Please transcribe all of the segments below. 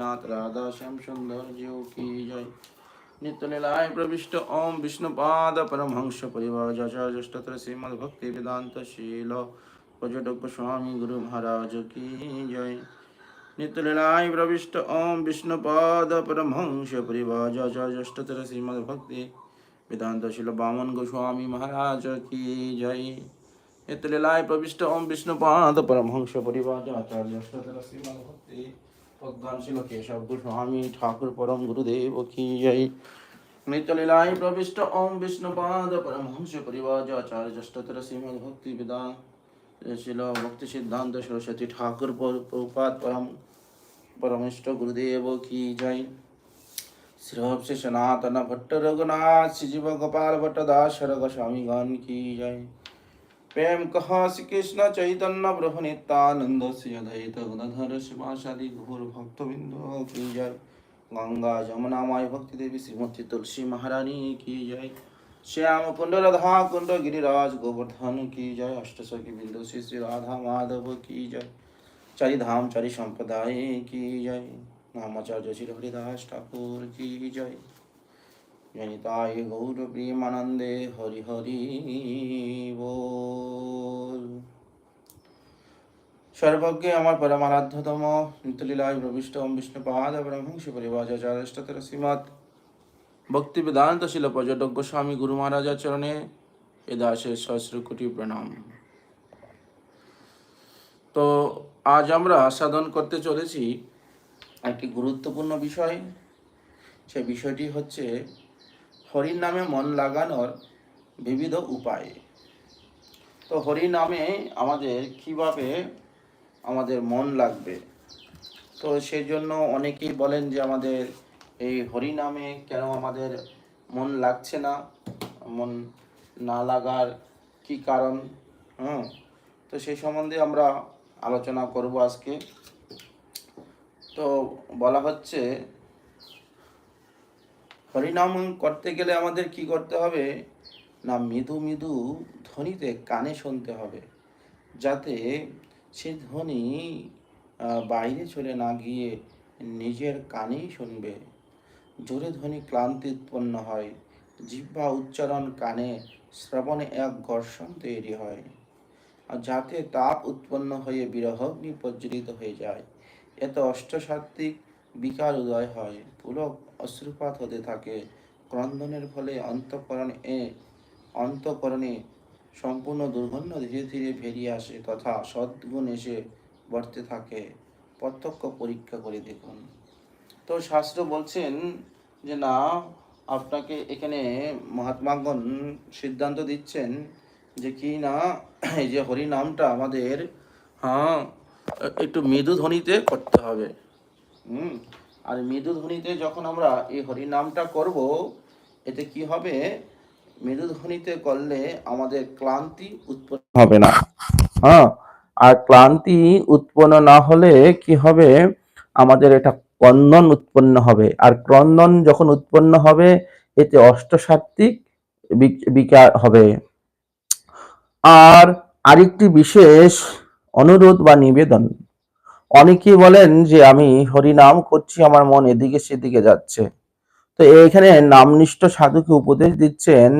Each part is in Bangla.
नाथ राधा श्याम सुंदर जीव की जय। नित्य लीलाय प्रविष्ट ओम विष्णुपाद परमहंस परिवार जष्टत्र श्रीमद भक्ति वेदांत शील। पर्यटक स्वामी गुरु महाराज की जय। नित्य लीलाय प्रविष्ट ओम विष्णु विष्णुपाद परमहंस परिवार जष्टत्र श्रीमद भक्ति वेदांत शील। बामन गोस्वामी महाराज की जय। नित्य लीलाय प्रविष्ट ओम विष्णुपाद परमहंस परिवार जष्टत्र श्रीमद भक्ति প্রজ্ঞানশীল কেশব গোস্বামী ঠাকুর পরম গুরুদেব কি জয় নিত্যলীলায় প্রবিষ্ট ওম বিষ্ণুপাদ পরমহংস পরিবাজ আচার্য জ্যেষ্ঠতর শ্রীমদ ভক্তি বিদা শিল ভক্তি সিদ্ধান্ত সরস্বতী ঠাকুর প্রপাত পরম পরমিষ্ট গুরুদেব কি জয় শ্রী সনাতন ভট্ট রঘুনাথ শ্রীজীব গোপাল ভট্ট দাস গোস্বামী গান কি प्रेम कहा श्री कृष्ण चैतन्य प्रभु नित्यानंद श्री अद्वैत गदाधर घोर भक्त बिंदु की जय। गंगा जमुना माय भक्ति देवी श्रीमती तुलसी महारानी, की जय। श्याम कुंड राधा कुंड गिरिराज गोवर्धन, की जय। अष्ट सखी बिंदु श्री श्री राधा माधव, की जय। चारि धाम चारि संप्रदाय की जय। नामाचार्य श्री हरिदास ठाकुर, की जय। জনিতায় গৌর প্রেমানন্দে হরি হরি বল। সর্বজ্ঞে আমার পরমারাধ্যতম নিত্যলীলায় প্রবিষ্ট ওম বিষ্ণুপাদ ব্রহ্মংশ পরিবাজাচার্যস্তর শ্রীমৎ ভক্তি বেদান্ত শিল পর্যটক গোস্বামী গুরু মহারাজা চরণে এ দাসের সহস্র কোটি প্রণাম। তো আজ আমরা সাধন করতে চলেছি একটি গুরুত্বপূর্ণ বিষয়। সে বিষয়টি হচ্ছে হরির নামে মন লাগানোর বিবিধ উপায়। তো হরি নামে আমাদের কীভাবে আমাদের মন লাগবে? তো সেই জন্য অনেকেই বলেন যে আমাদের এই হরি নামে কেন আমাদের মন লাগছে না? মন না লাগার কি কারণ? হুম, তো সেই সম্বন্ধে আমরা আলোচনা করব আজকে। তো বলা হচ্ছে হরিনাম করতে গেলে আমাদের কি করতে হবে? না, মৃদু মৃদু ধ্বনিতে কানে শুনতে হবে, যাতে সে ধ্বনি বাইরে চলে না গিয়ে নিজের কানেই শুনবে। জোরে ধ্বনি ক্লান্তি উৎপন্ন হয়, জিহ্বা উচ্চারণ কানে শ্রবণে এক ঘর্ষণ তৈরি হয় যাতে তাপ উৎপন্ন হয়ে বিরহগ্নি প্রজ্বলিত হয়ে যায়। এত অষ্টসাত্ত্বিক বিকার উদয় হয়। পুলক অশ্রুপাত হতে থাকে। ক্রন্দনের ফলে অন্তঃকরণে অন্তঃকরণে সম্পূর্ণ দুর্গন্ধ ধীরে ধীরে বেরিয়ে আসে তথা সদ্গুণ এসে বর্তে থাকে। প্রত্যক্ষ পরীক্ষা করে দেখুন। তো শাস্ত্র বলছেন যে, না, আপনাকে এখানে মহাত্মাগণ সিদ্ধান্ত দিচ্ছেন যে, কি না, এই যে হরি নামটা আমাদের হ্যাঁ একটু মৃদু ধ্বনিতে করতে হবে। হুম আর মৃদু ধ্বনিতে যখন আমরা এই হরি নামটা করব, এতে কি হবে? মৃদু ধ্বনিতে করলে আমাদের ক্লান্তি উৎপন্ন হবে না। হ্যাঁ আর ক্লান্তি উৎপন্ন না হলে কি হবে? আমাদের এটা ক্রন্দন উৎপন্ন হবে। আর ক্রন্দন যখন উৎপন্ন হবে, এতে অষ্টসাত্ত্বিক বিক- বিকার হবে। আর আরেকটি বিশেষ অনুরোধ বা নিবেদন। অনেকেই বলেন যে আমি হরিনাম করছি, আমার মন এদিকে সেদিকে যাচ্ছে। তো এখানে নামনিষ্ঠ সাধুকে উপদেশ দিচ্ছেন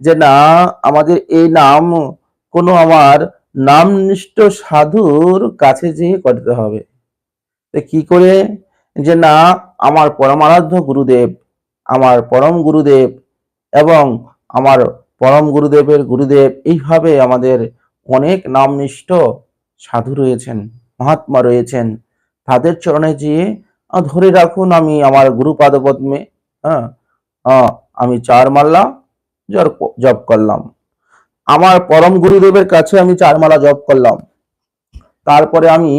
যে, না, আমাদের এই নাম কোনো আমার নামনিষ্ঠ সাধুর কাছে যেয়ে করতে হবে। তো কি করে? যে, না, আমার পরমারাধ্য গুরুদেব, আমার পরম গুরুদেব এবং আমার পরম গুরুদেবের গুরুদেব, এইভাবে আমাদের অনেক নামনিষ্ঠ সাধু রয়েছেন। মহাত্মা রয়েছেন। তাদের চরণে যেয়ে ধরে রাখুন আমি আমার গুরু পাদপদ্মে হ্যাঁ আমি চার মাল্লা জপ করলাম। আমার পরম গুরুদেবের কাছে আমি চার মালা জপ করলাম। তারপরে আমি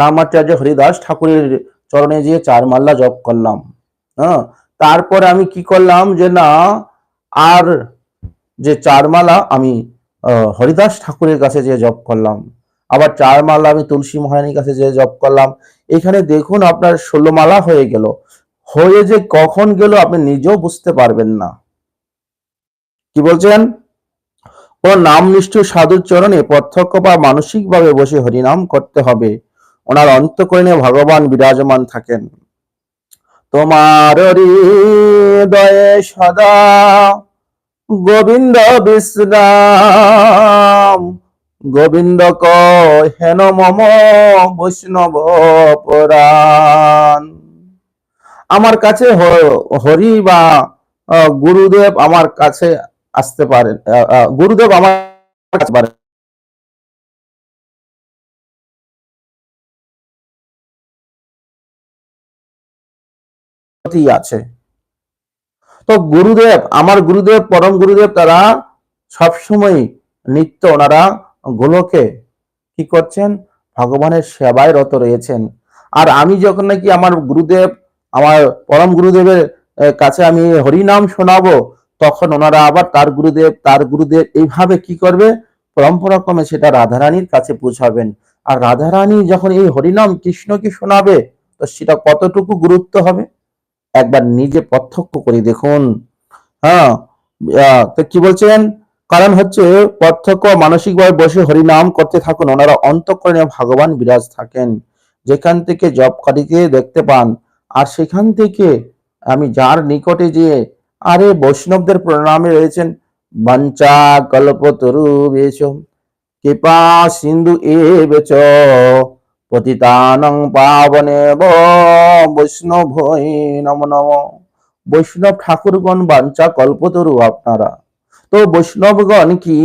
নামাচার্য হরিদাস ঠাকুরের চরণে যেয়ে চার মাল্লা জপ করলাম। হ্যাঁ তারপরে আমি কি করলাম যে, না, আর যে চার মালা আমি হরিদাস ঠাকুরের কাছে যে জপ করলাম। আবার চার মালা আমি তুলসী মহারানীর কাছে যে জপ করলাম। এখানে দেখুন আপনার ষোলো মালা হয়ে গেল। হয়ে যে কখন গেল আপনি নিজেও বুঝতে পারবেন না। কি বলছেন? ও নামনিষ্ঠ সাধুর চরণে প্রত্যক্ষ বা মানসিকভাবে বসে হরিনাম করতে হবে। ওনার অন্তঃকরণে ভগবান বিরাজমান থাকেন। তোমার হৃদয়ে সদা গোবিন্দ বিশ্রাম। গোবিন্দ হেন মম বৈষ্ণব পুরাণ। আমার কাছে হরি বা গুরুদেব আমার কাছে আসতে পারেন গুরুদেব আমার কাছে পারেন আছে। তো গুরুদেব, আমার গুরুদেব, পরম গুরুদেব তারা সবসময় নিত্য ওনারা গোলকে কি করছেন? ভগবানের সেবায় রত রয়েছেন। আর আমি যখন নাকি আমার গুরুদেব, আমার পরম গুরুদেবের কাছে আমি হরিনাম শোনাবো, তখন ওনারা আবার তার গুরুদেব তার গুরুদেব এইভাবে কি করবে? পরম্পরাক্রমে সেটা রাধারানীর কাছে পৌঁছাবেন। আর রাধারানী যখন এই হরিনাম কৃষ্ণকে শোনাবে, তো সেটা কতটুকু গুরুত্ব হবে? একবার নিজে প্রত্যক্ষ করে দেখুন। হ্যাঁ তো কি বলছেন? কারণ হচ্ছে প্রত্যক্ষ মানসিকভাবে বসে হরিনাম করতে থাকুন, ওনারা অন্তঃকরণে ভগবান বিরাজ থাকেন। যেখান থেকে জবকারীকে দেখতে পান, আর সেখান থেকে আমি যার নিকটে যে আরে বৈষ্ণবদের প্রণামে রয়েছেন, বাঞ্চা কল্পতরু বেশ কৃপা সিন্ধু এ বেচ, পতিতানং পাবনে বৈষ্ণব নম নম। বৈষ্ণব ঠাকুরগণ বাঞ্চা কল্পতরু আপনারা। তো বৈষ্ণবগণ কি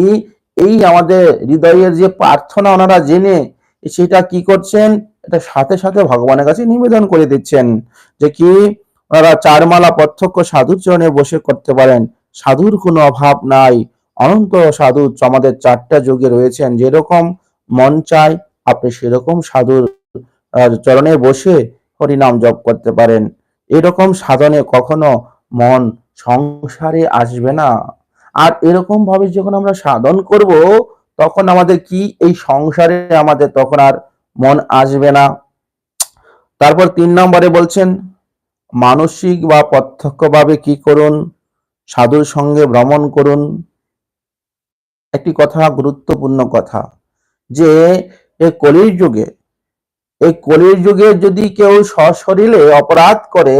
এই আমাদের হৃদয়ের যে প্রার্থনা ওনারা জেনে সেটা কি করছেন? এটা সাথে সাথে ভগবানের কাছে নিবেদন করে দিচ্ছেন যে কি ওনারা চারমালা প্রত্যক্ষ সাধুর চরণে বসে করতে পারেন। সাধুর কোনো অভাব নাই। অনন্ত সাধু আমাদের চারটা যুগে রয়েছেন। যেরকম মন চায়, আপনি সেরকম সাধুর চরণে বসে হরিনাম জপ করতে পারেন। এরকম সাধনে কখনো মন সংসারে আসবে না। আর এরকম ভাবে যখন আমরা সাধন করব, তখন আমাদের কি এই সংসারে আমাদের তখন আর মন আসবে না। তারপর তিন নম্বরে বলছেন, মানসিক বা প্রত্যক্ষভাবে কি করুন? সাধুর সঙ্গে ভ্রমণ করুন। একটি কথা, গুরুত্বপূর্ণ কথা, যে এই কলির যুগে এই কলির যুগে যদি কেউ সশরীরে অপরাধ করে,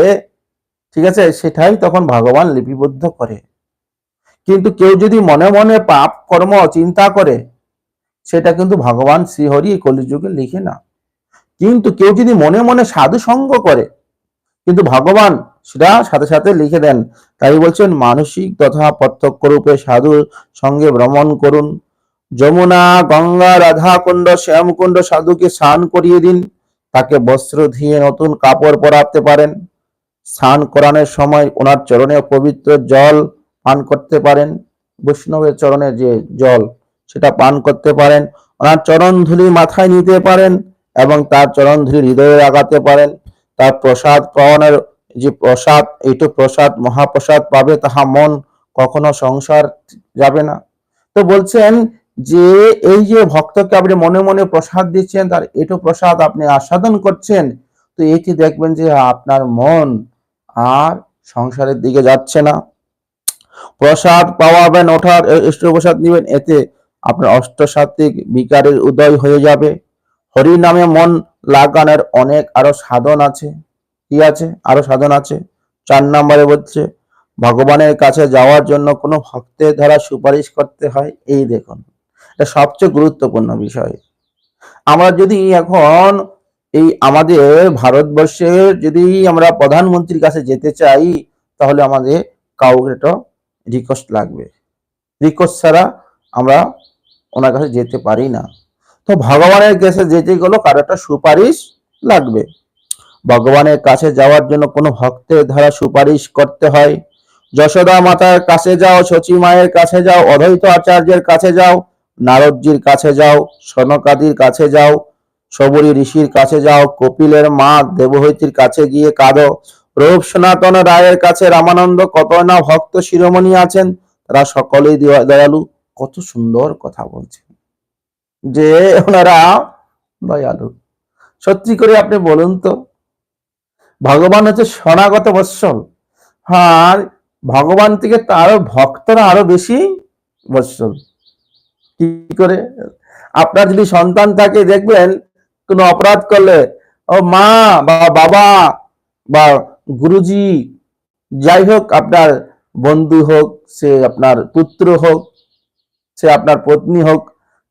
ঠিক আছে, সেটাই তখন ভগবান লিপিবদ্ধ করে। কিন্তু কেউ যদি মনে মনে পাপ কর্ম চিন্তা করে, সেটা কিন্তু ভগবান শ্রীহরি কলিযুগে লিখে না। কিন্তু কেউ যদি মনে মনে সাধু সঙ্গ করে, কিন্তু ভগবান সেটা সাথে সাথে লিখে দেন। তাই বলছেন, মানসিক তথা প্রত্যক্ষ রূপে সাধুর সঙ্গে ভ্রমণ করুন। যমুনা, গঙ্গা রাধা কুণ্ড শ্যামকুণ্ড সাধুকে স্নান করিয়ে দিন। তাকে বস্ত্র ধুয়ে নতুন কাপড় পরাতে পারেন। স্নান করানোর সময় ওনার চরণে পবিত্র জল পান করতে পারেন। বৈষ্ণবের চরণে যে জল, সেটা পান করতে পারেন। ওনার চরণ ধুলি মাথায় নিতে পারেন এবং তার চরণ ধুলি হৃদয়ে লাগাতে পারেন। তার প্রসাদ পাওয়ানোর যে প্রসাদ, এইটু প্রসাদ, মহাপ্রসাদ পাবে, তাহা মন কখনো সংসার যাবে না। তো বলছেন যে, এই যে ভক্তকে আপনি মনে মনে প্রসাদ দিচ্ছেন, তার এটু প্রসাদ আপনি আস্বাদন করছেন, তো এটি দেখবেন যে আপনার মন আর সংসারের দিকে যাচ্ছে না। প্রসাদ পাওয়াবেন, ওঠার ইষ্ট প্রসাদ নিবেন, এতে আপনার অষ্টসাত্ত্বিক বিকারের উদয় হয়ে যাবে। হরি নামে মন লাগানোর অনেক আরও সাধন আছে। কি আছে? আরও সাধন আছে। চার নম্বরে বলছে, ভগবানের কাছে যাওয়ার জন্য কোনো ভক্তের দ্বারা সুপারিশ করতে হয়? এই দেখুন, এটা সবচেয়ে গুরুত্বপূর্ণ বিষয়। আমরা যদি এখন এই আমাদের ভারতবর্ষের যদি আমরা প্রধানমন্ত্রীর কাছে যেতে চাই, তাহলে আমাদের কাউকে রিকোয়েস্ট লাগবে। রিকোয়েস্ট ছাড়া আমরা ওনার কাছে যেতে পারি না। তো ভগবানের কাছে যেতে গেলে কারও একটা সুপারিশ লাগবে। ভগবানের কাছে যাওয়ার জন্য কোনো ভক্তের দ্বারা সুপারিশ করতে হয়। যশোদা মাতার কাছে যাও, শচী মায়ের কাছে যাও, অদ্বৈত আচার্যের কাছে যাও, নারদজির কাছে যাও, সনকাদির কাছে যাও সবরী ঋষির কাছে যাও, কপিলের মা দেবহৈতির কাছে গিয়ে কাঁদো। রূপ সনাতন রায়ের কাছে রামানন্দ কত না ভক্ত শিরোমণি আছেন, তারা সকলেই দয়া- দয়ালু, কত সুন্দর কথা বলছেন। যে ওনারা দয়ালু। সত্যি করে আপনি বলুন তো, ভগবান হচ্ছে সনাগত বৎসল। আর ভগবান থেকে তারও ভক্তরা আরও বেশি বৎসল। কি করে? আপনার যদি সন্তান থাকে, দেখবেন কোনো অপরাধ করলে, ও মা বা বাবা বা গুরুজি, যাই হোক আপনার বন্ধু হোক, সে আপনার পুত্র হোক, সে আপনার পত্নী হোক,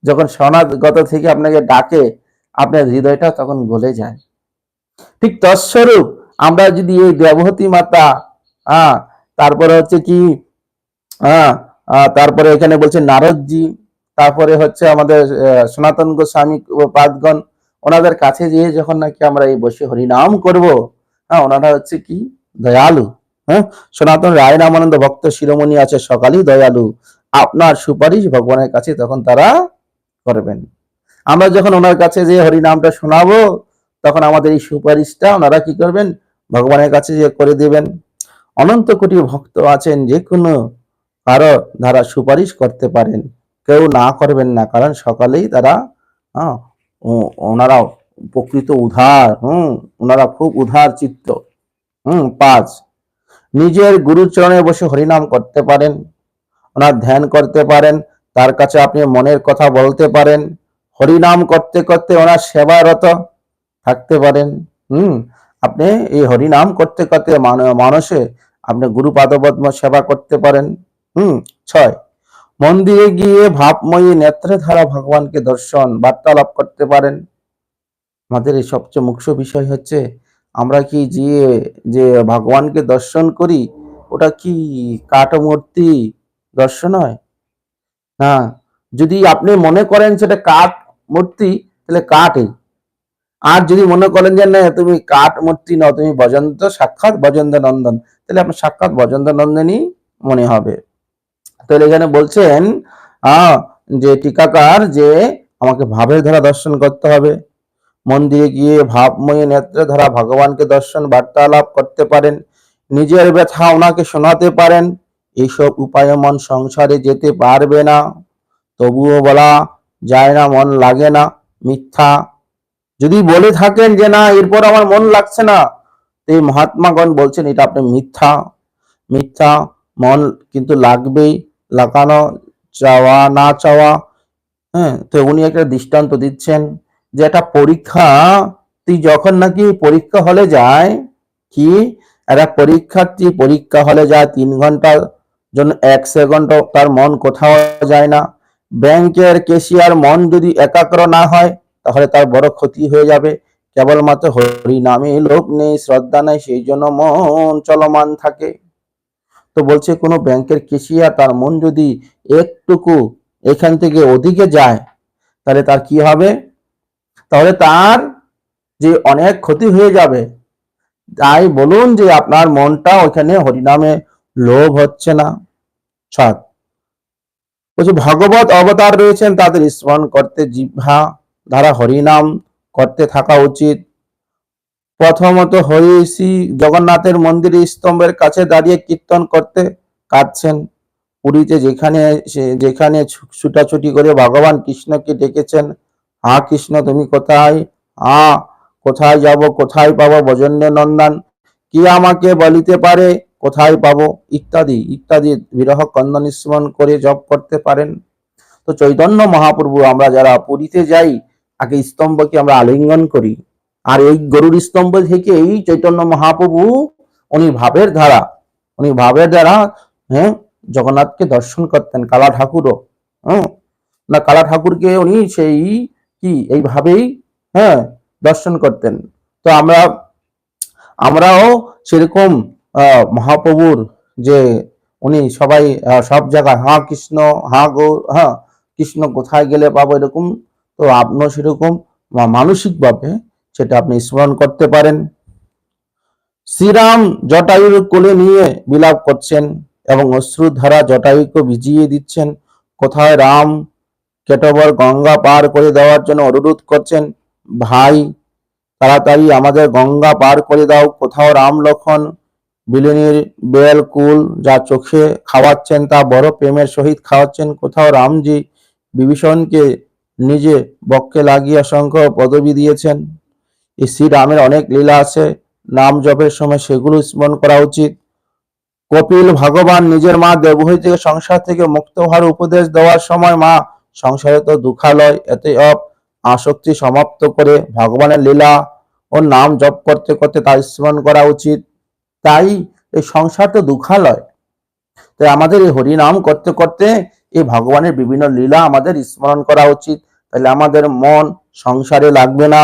যখন সনাগত থেকে আপনাকে ডাকে, আপনার হৃদয়টা তখন গলে যায়। ঠিক তৎস্বরূপ আমরা যদি এই দেবহতী মাতা হ্যাঁ তারপরে হচ্ছে কি হ্যাঁ তারপরে এখানে বলছে নারদজি, তারপরে হচ্ছে আমাদের সনাতন গোস্বামী পাদগণ, ওনাদের কাছে যেয়ে যখন নাকি আমরা এই বসে হরিনাম করব হ্যাঁ ওনারা হচ্ছে কি? দয়ালু হ্যাঁ? সনাতন রায় রামানন্দ ভক্ত শিরোমণি আছে সকালই দয়ালু। আপনার সুপারিশ ভগবানের কাছে তখন তারা করবেন। আমরা যখন ওনার কাছে যে হরিনামটা শোনাবো তখন আমাদের এই সুপারিশটা ওনারা কি করবেন? ভগবানের কাছে যে করে দেবেন। অনন্ত কোটি ভক্ত আছেন যে কোনো কারও দ্বারা সুপারিশ করতে পারেন। কেউ না করবেন না কারণ সকালেই তারা হ্যাঁ, ও- ওনারা প্রকৃত উধার হুম, ওনারা খুব উধার চিত্ত, হুম পাঁচ নিজের গুরুচরণে বসে হরিনাম করতে পারেন, ওনার ধ্যান করতে পারেন, তার কাছে আপনি মনের কথা বলতে পারেন, হরিনাম করতে করতে ওনার সেবারত থাকতে পারেন, হুম। আপনি এই হরিনাম করতে করতে মান- মানুষে আপনি গুরু পাদপদ্ম সেবা করতে পারেন, হুম, ছয়। মন্দিরে গিয়ে ভাবময়ী নেত্রে ধারা ভগবানকে দর্শন, বার্তালাপ করতে পারেন আমাদের এই সবচেয়ে মুখ্য বিষয় হচ্ছে, আমরা কি যে যে ভগবানকে দর্শন করি, ওটা কি কাঠ মূর্তি দর্শন হয়? না, যদি আপনি মনে করেন সেটা কাঠ মূর্তি তাহলে কাঠই আর যদি মনে করেন যে না, তুমি কাঠ মূর্তি নও, তুমি বজন্ত সাক্ষাৎ বজন্ত নন্দন তাহলে আপনার সাক্ষাৎ বজন্ত নন্দনই মনে হবে। তাহলে এখানে বলছেন, আহ, যে টিকাকার যে আমাকে ভাবের ধারা দর্শন করতে হবে। মন্দিরে গিয়ে ভাবময়ী নেত্রে ধারা ভগবানকে দর্শন, বার্তালাপ করতে পারেন, নিজের ব্যথা ওনাকে শোনাতে পারেন এইসব উপায়ে মন সংসারে যেতে পারবে না। তবুও বলা যায় না, মন লাগে না, মিথ্যা। যদি বলে থাকেন যে না, এরপর আমার মন লাগছে না, তো এই মহাত্মাগণ বলছেন, এটা আপনি মিথ্যা। মিথ্যা মন কিন্তু লাগবেই, লাগানো চাওয়া, না চাওয়া হ্যাঁ তো উনি একটা দৃষ্টান্ত দিচ্ছেন। যে একটা পরীক্ষা, তুই যখন নাকি পরীক্ষা হলে যায়, কি? একটা পরীক্ষার্থী পরীক্ষা হলে যায় তিন ঘণ্টার জন্য, এক সেকেন্ড তার মন কোথাও যায় না। ব্যাংকের কেশিয়ার মন যদি একাগ্র না হয়, তাহলে তার বড় ক্ষতি হয়ে যাবে। কেবলমাত্র হরি নামে লোক নেই, শ্রদ্ধা নেই, সেই জন্য মন চলমান থাকে। তো বলছে, কোনো ব্যাংকের কেশিয়ার তার মন যদি একটুকু এখান থেকে ওদিকে যায়, তাহলে তার কি হবে? তাহলে তার যে অনেক ক্ষতি হয়ে যাবে, তাই বলুন যে আপনার মনটা ওখানে হরিনামে লোভ হচ্ছে না। সাত বলছে ভগবত অবতার রয়েছেন, তাদের স্মরণ করতে জিহ্বা দ্বারা হরিনাম করতে থাকা উচিত। প্রথমত হরি শ্রী জগন্নাথের মন্দিরে স্তম্ভের কাছে দাঁড়িয়ে কীর্তন করতে কাঁদছেন। পুরীতে যেখানে যেখানে ছুটাছুটি করে ভগবান কৃষ্ণকে ডেকেছেন হা কৃষ্ণ তুমি কোথায়? হা কোথায় যাব? কোথায় পাবো? বজন্য নন্দন, কি আমাকে বলিতে পারে? কোথায় পাবো? ইত্যাদি ইত্যাদি বিরহ কন্দন স্মরণ করে জপ করতে পারেন। তো চৈতন্য মহাপ্রভু, আমরা যারা পুরীতে যাই আগে স্তম্ভকে আমরা আলিঙ্গন করি। আর এই গরুর স্তম্ভ থেকে এই চৈতন্য মহাপ্রভু, উনি ভাবের ধারা, উনি ভাবের দ্বারা হ্যাঁ জগন্নাথকে দর্শন করতেন, কালা ঠাকুরও হ্যাঁ না, কালা ঠাকুরকে উনি সেই কি? এইভাবেই হ্যাঁ দর্শন করতেন। তো আমরা, আমরাও সেরকম মহাপ্রভুর যে উনি সবাই সব জায়গায় হ্যাঁ কৃষ্ণ হ্যাঁ গো হ্যাঁ কৃষ্ণ কোথায় গেলে পাবো এরকম, তো আপনিও সেরকম মানসিক ভাবে সেটা আপনি স্মরণ করতে পারেন। শ্রীরাম জটায়ুর কোলে নিয়ে বিলাপ করছেন এবং অশ্রুধারা জটায়ুকে ভিজিয়ে দিচ্ছেন। কোথায় রাম কেটবর গঙ্গা পার করে দেওয়ার জন্য অনুরোধ করছেন, ভাই, তাড়াতাড়ি আমাদের গঙ্গা পার করে দাও। কোথাও রাম লক্ষণ বিলিনীর বেল কুল যা চোখে খাওয়াচ্ছেন তা বড় প্রেমের সহিত খাওয়াচ্ছেন। কোথাও রামজি বিভীষণকে নিজে বক্ষে লাগিয়ে অসংখ্য পদবী দিয়েছেন। শ্রীরামের অনেক লীলা আছে। নাম জপের সময় সেগুলো স্মরণ করা উচিত। কপিল, ভগবান, নিজের মা দেবহী থেকে সংসার থেকে মুক্ত হওয়ার উপদেশ দেওয়ার সময় মা সংসারে তো দুঃখালয় এতে অপ আসক্তি সমাপ্ত করে ভগবানের লীলা ও নাম জপ করতে করতে তার স্মরণ করা উচিত। তাই এই সংসার তো দুঃখালয়। তাই আমাদের এই হরিনাম করতে করতে এই ভগবানের বিভিন্ন লীলা আমাদের স্মরণ করা উচিত। তাহলে আমাদের মন সংসারে লাগবে না।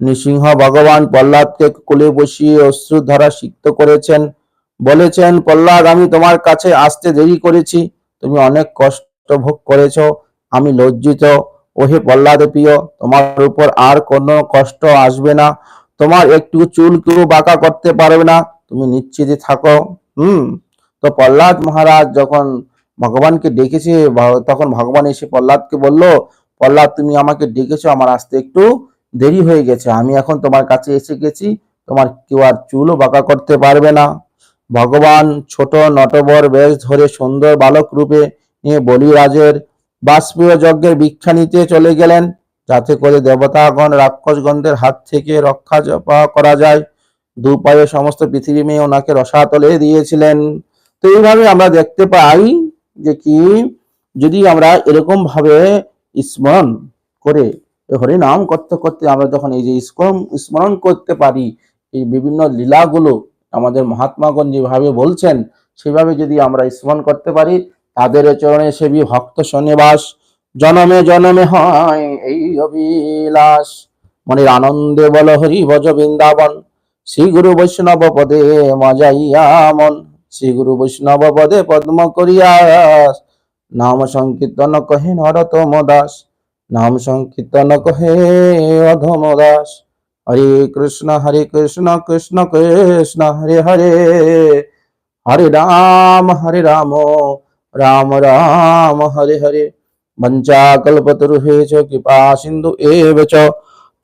নৃসিংহ ভগবান প্রহ্লাদকে কোলে বসিয়ে অশ্রু ধরা সিক্ত করেছেন। বলেছেন, প্রহ্লাদ, আমি তোমার কাছে আসতে দেরি করেছি। তুমি অনেক কষ্ট ভোগ করেছ? আমি লজ্জিত। ওহে প্রহ্লাদ প্রিয়, তোমার উপর আর কোনো কষ্ট আসবে না। তোমার একটু চুল কেউ বাঁকা করতে পারবে না। তুমি নিশ্চিতে থাকো। হুম। তো প্রহ্লাদ মহারাজ যখন ভগবানকে ডেকেছে তখন ভগবান এসে প্রহ্লাদকে বলল, প্রহ্লাদ, তুমি আমাকে ডেকেছো, আমার আসতে একটু দেরি হয়ে গেছে। আমি এখন তোমার কাছে এসে গেছি। তোমার কেউ আর চুলও বাঁকা করতে পারবে না। ভগবান ছোট নটবর, বেশ ধরে সুন্দর বালক রূপে বলিরাজের বাষ্পীয় যজ্ঞের ভিক্ষা নিতে চলে গেলেন, যাতে করে দেবতাগণ রাক্ষসগণদের হাত থেকে রক্ষা করা যায়। দু পায়ে সমস্ত পৃথিবী মেয়ে ওনাকে রসাতলে দিয়েছিলেন। তো এইভাবে আমরা দেখতে পাই যে কি, যদি আমরা এরকম ভাবে স্মরণ করে হরি নাম করতে করতে আমরা যখন এই যে স্মরণ স্মরণ করতে পারি, এই বিভিন্ন লীলাগুলো আমাদের মহাত্মাগণ যেভাবে বলছেন, সেভাবে যদি আমরা স্মরণ করতে পারি তাদের চরণে সেবী ভক্ত সন্নিবাস। জনমে জনমে হয় এই অভিলাষ। মনের আনন্দে বল হরি ভজ বৃন্দাবন। শ্রী গুরু বৈষ্ণব পদে মজাইয়া মন। শ্রী গুরু বৈষ্ণব পদে পদ্ম করিয়া নাম সংকীর্তন কহে নরতম দাস। নাম সংকীর্তন কহে অধম দাস। হরে কৃষ্ণ হরে কৃষ্ণ কৃষ্ণ কৃষ্ণ, হরে হরে। হরে রাম হরে রাম। রাম রাম হরে হরে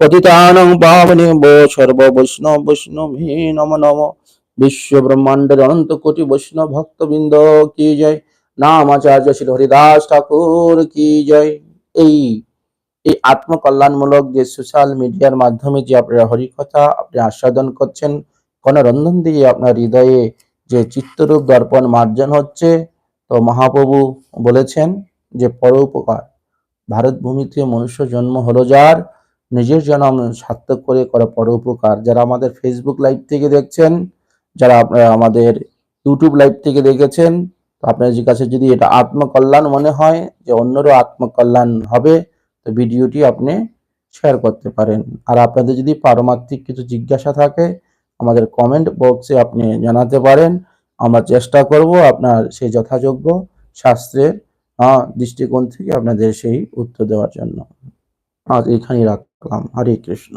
পতিতানং পাবনেভ্যো সর্ব বৈষ্ণব বৈষ্ণবে নম নম বিশ্ব ব্রহ্মাণ্ডের অনন্ত কোটি বৈষ্ণব ভক্তবৃন্দ কি জয় নাম আচার্য শ্রী হরিদাস ঠাকুর কি জয় এই এই আত্মকল্যাণমূলক যে সোশ্যাল মিডিয়ার মাধ্যমে যে আপনারা হরিকথা, আপনি আস্বাদন করছেন কোন রন্ধন দিয়ে আপনার হৃদয়ে যে চিত্তরূপ দর্পণ, মার্জন হচ্ছে তো মহাপ্রভু বলেছেন যে পরোপকার ভারত ভূমিতে মনুষ্য জন্ম হলো যার, নিজের জন্ম সার্থক করে করে পরোপকার। যারা আমাদের ফেসবুক লাইভ থেকে দেখছেন, যারা আপনারা আমাদের ইউটিউব লাইভ থেকে দেখেছেন, তো আপনাদের কাছে যদি এটা আত্মকল্যাণ মনে হয়, যে অন্যরও আত্মকল্যাণ হবে, তো ভিডিওটি আপনি শেয়ার করতে পারেন। আর আপনাদের যদি পারমার্থিক কিছু জিজ্ঞাসা থাকে, আমাদের কমেন্ট বক্সে আপনি জানাতে পারেন। আমরা চেষ্টা করব আপনার সেই যথাযোগ্য শাস্ত্রের দৃষ্টিকোণ থেকে আপনাদের সেই উত্তর দেওয়ার জন্য। আজ এখানেই রাখলাম। হরে কৃষ্ণ।